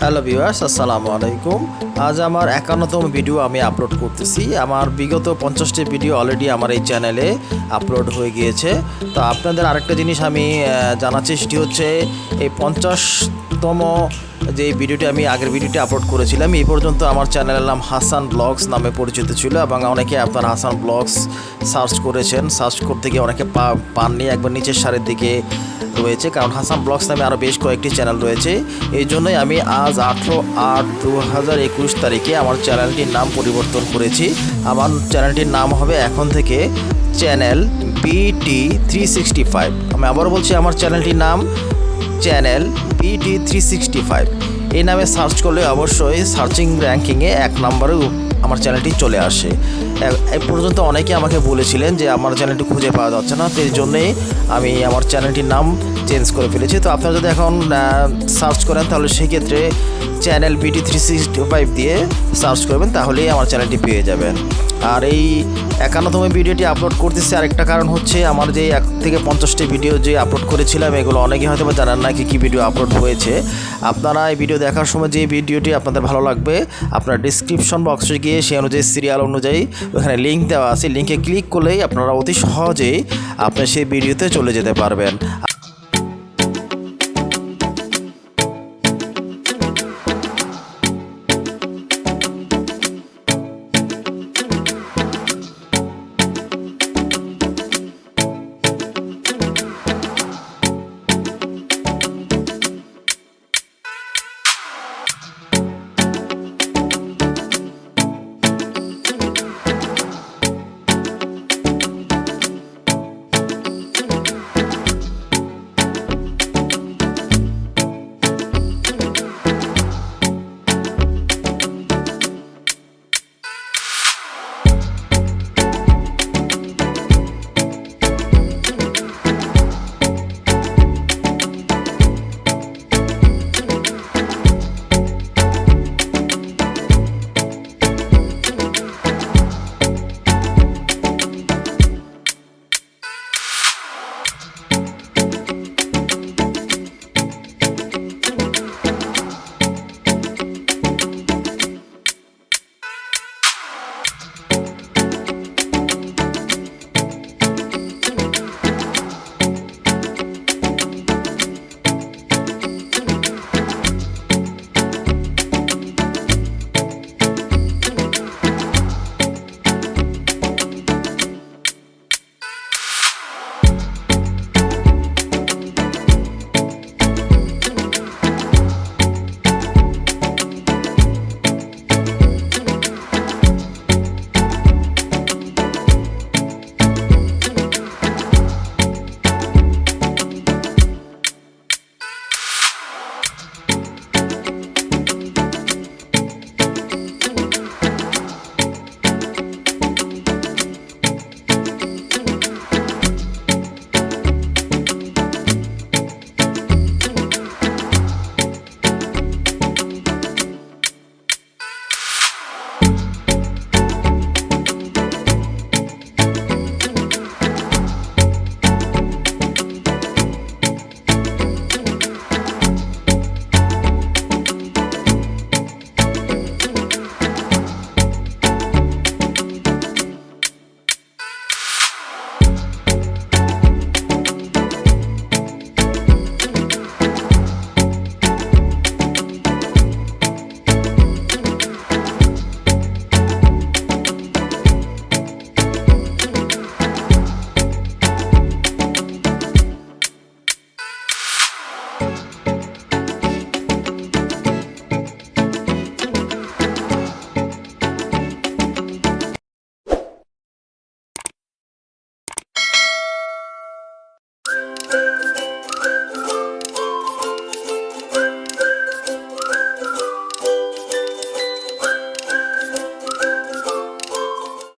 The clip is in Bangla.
হ্যালো ভিউয়ার্স আসসালামু আলাইকুম আজ আমার একান্নতম ভিডিও আমি আপলোড করতেছি। আমার বিগত পঞ্চাশটি ভিডিও অলরেডি আমার এই চ্যানেলে আপলোড হয়ে গিয়েছে। তো আপনাদের আরেকটা জিনিস আমি জানাচ্ছি সেটি হচ্ছে, এই পঞ্চাশতম যে ভিডিওটি আমি আগের ভিডিওটি আপলোড করেছিলাম, এই পর্যন্ত আমার চ্যানেলের নাম হাসান ব্লগস নামে পরিচিত ছিল এবং অনেকে আপনার হাসান ব্লগস সার্চ করেছেন। সার্চ করতে গিয়ে অনেকে পা- পাননি একবার নিচের সারের দিকে রয়েছে। কারণ হাসান ব্লগস নামে আরও বেশ কয়েকটি চ্যানেল রয়েছে। এই জন্যই আমি আজ আঠেরো আট দু হাজার একুশ তারিখে আমার চ্যানেলটির নাম পরিবর্তন করেছি। আমার চ্যানেলটির নাম হবে এখন থেকে channel BT three sixty five আমি আবারও বলছি, আমার চ্যানেলটির নাম channel BD three sixty five এই নামে সার্চ করলে অবশ্যই সার্চিং র্যাঙ্কিংয়ে এক নম্বরে আমার চ্যানেলটি চলে আসে। এ- পর্যন্ত অনেকে আমাকে বলেছিলেন যে আমার চ্যানেলটি খুঁজে পাওয়া যাচ্ছে না সেই জন্যেই আমি আমার চ্যানেলটির নাম চেঞ্জ করে ফেলেছি। তো আপনারা যদি এখন সার্চ করেন, তাহলে সেক্ষেত্রে channel BT three sixty five দিয়ে সার্চ করবেন, তাহলেই আমার চ্যানেলটি পেয়ে যাবেন। আর এই একান্নতম ভিডিওটি আপলোড করতেছি, আরেকটা কারণ হচ্ছে আমার যে এক থেকে পঞ্চাশটি ভিডিও যে আপলোড করেছিলাম, এগুলো অনেকে হয়তো বা জানান না কি, কী ভিডিও আপলোড হয়েছে। আপনারা এই ভিডিও দেখার সময় যে ভিডিওটি আপনাদের ভালো লাগবে, আপনার ডিসক্রিপশন বক্সে গিয়ে সেই অনুযায়ী সিরিয়াল অনুযায়ী ওখানে লিঙ্ক দেওয়া আছে। লিঙ্কে ক্লিক করলেই আপনারা অতি সহজেই আপনি সেই ভিডিওতে চলে যেতে পারবেন।